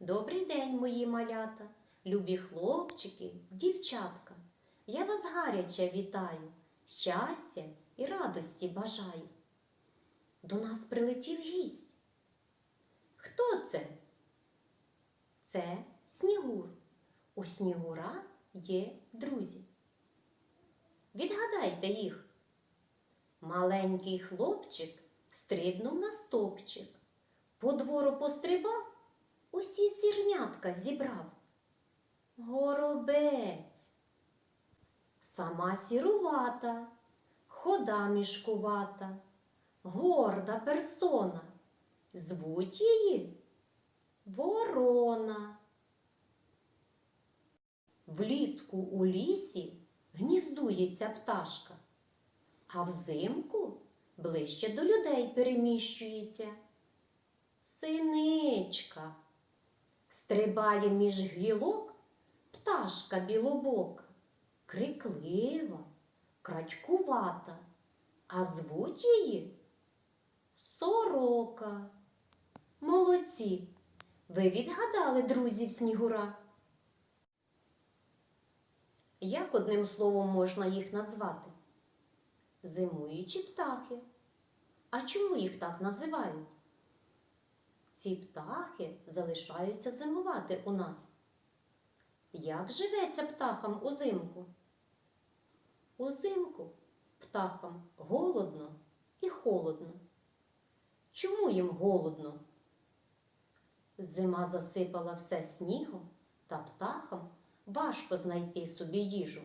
Добрий день, мої малята, любі хлопчики, дівчатка. Я вас гаряче вітаю, щастя і радості бажаю. До нас прилетів гість. Хто це? Це снігур. У снігура є друзі. Відгадайте їх. Маленький хлопчик стрибнув на стопчик, по двору пострибав, усі зірнятка зібрав. Горобець. Сама сірувата, хода мішкувата, горда персона. Звуть її Ворона. Влітку у лісі гніздується пташка, а взимку ближче до людей переміщується. Синичка стрибає між гілок пташка білобока, криклива, крадькувата, а звуть її сорока. Молодці! Ви відгадали друзів снігура? Як одним словом можна їх назвати? Зимуючі птахи. А чому їх так називають? Ці птахи залишаються зимувати у нас. Як живеться птахам узимку? Узимку птахам голодно і холодно. Чому їм голодно? Зима засипала все снігом, та птахам важко знайти собі їжу.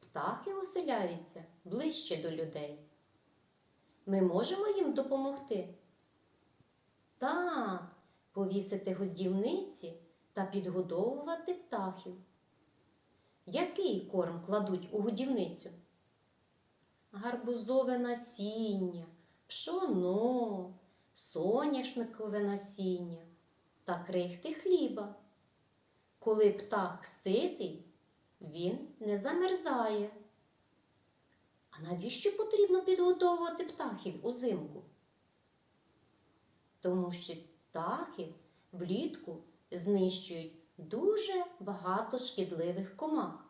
Птахи оселяються ближче до людей. Ми можемо їм допомогти? Так, повісити гостівниці та підгодовувати птахів. Який корм кладуть у годівницю? Гарбузове насіння, пшоно, соняшникове насіння та крихти хліба. Коли птах ситий, він не замерзає. А навіщо потрібно підготовувати птахів узимку? Тому що птахи влітку знищують дуже багато шкідливих комах.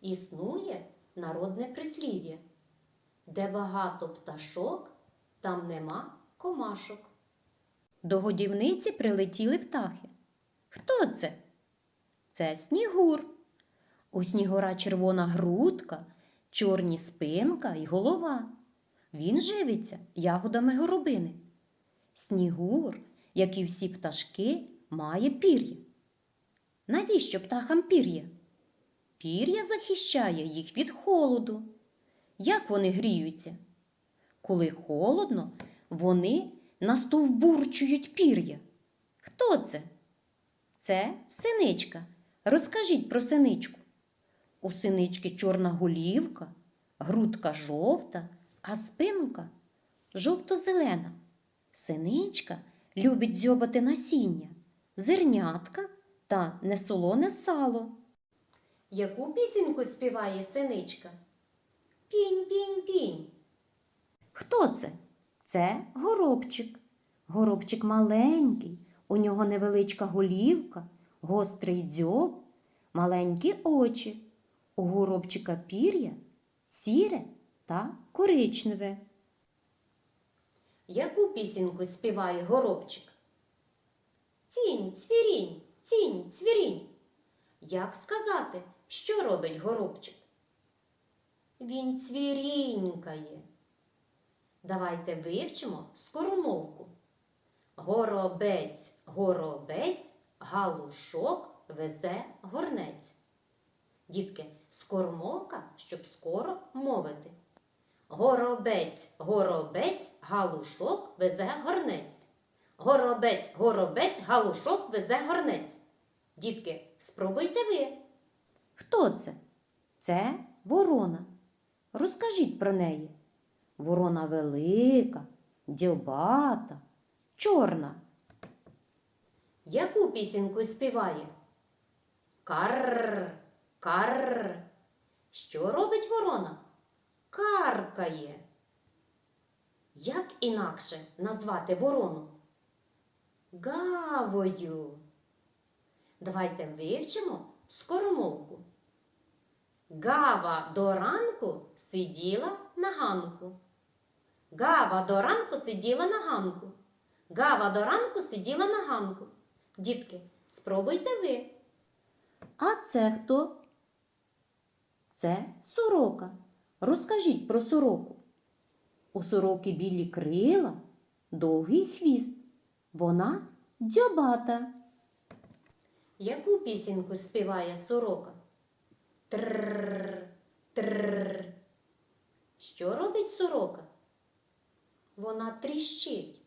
Існує народне прислів'я, де багато пташок, там нема комашок. До годівниці прилетіли птахи. Хто це? Це снігур. У снігура червона грудка, чорні спинка і голова. Він живиться ягодами горобини. Снігур, як і всі пташки, має пір'я. Навіщо птахам пір'я? Пір'я захищає їх від холоду. Як вони гріються? Коли холодно, вони настовбурчують пір'я. Хто це? Це синичка. Розкажіть про синичку. У синички чорна голівка, грудка жовта, а спинка жовто-зелена. Синичка любить дзьобати насіння, зернятка та несолоне сало. Яку пісеньку співає синичка? Пінь-пінь-пінь. Хто це? Це горобчик. Горобчик маленький, у нього невеличка голівка, гострий дзьоб, маленькі очі. У горобчика пір'я сіре та коричневе. Яку пісеньку співає горобчик? Цінь, цвірінь, цінь, цвірінь. Як сказати, що робить горобчик? Він цвірінькає. Давайте вивчимо скоромовку. Горобець, горобець, галушок везе горнець. Дітки, скоромовка, щоб скоро мовити. Горобець, горобець, галушок везе горнець. Горобець, горобець, галушок везе горнець. Дітки, спробуйте ви. Хто це? Це ворона. Розкажіть про неї. Ворона велика, дзьобата, чорна. Яку пісеньку співає? Карр, карр. Що робить ворона? Каркає. Як інакше назвати ворону? гавою. Давайте вивчимо скоромовку. Гава до ранку сиділа на ганку. Гава до ранку сиділа на ганку. Гава до ранку сиділа на ганку. Дітки, спробуйте ви. А це хто? Це сорока. Розкажіть про сороку. У сороки білі крила, довгий хвіст. Вона дзьобата. Яку пісеньку співає сорока? Трррр, трррр. Що робить сорока? Вона тріщить.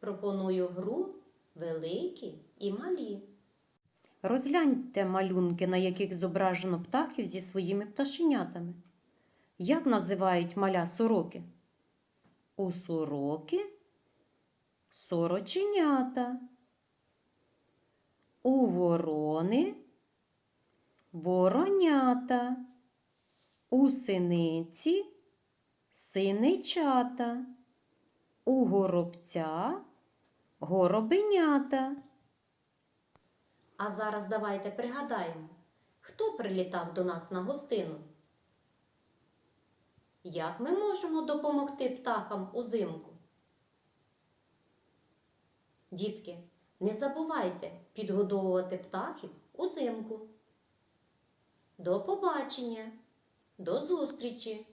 Пропоную гру великі і малі. Розгляньте малюнки, на яких зображено птахів зі своїми пташенятами. Як називають маля сороки? У сороки сороченята. У ворони воронята. У синиці синичата. У горобця горобенята. А зараз давайте пригадаємо, хто прилітав до нас на гостину? Як ми можемо допомогти птахам узимку? Дітки, не забувайте підгодовувати птахів узимку. До побачення, до зустрічі!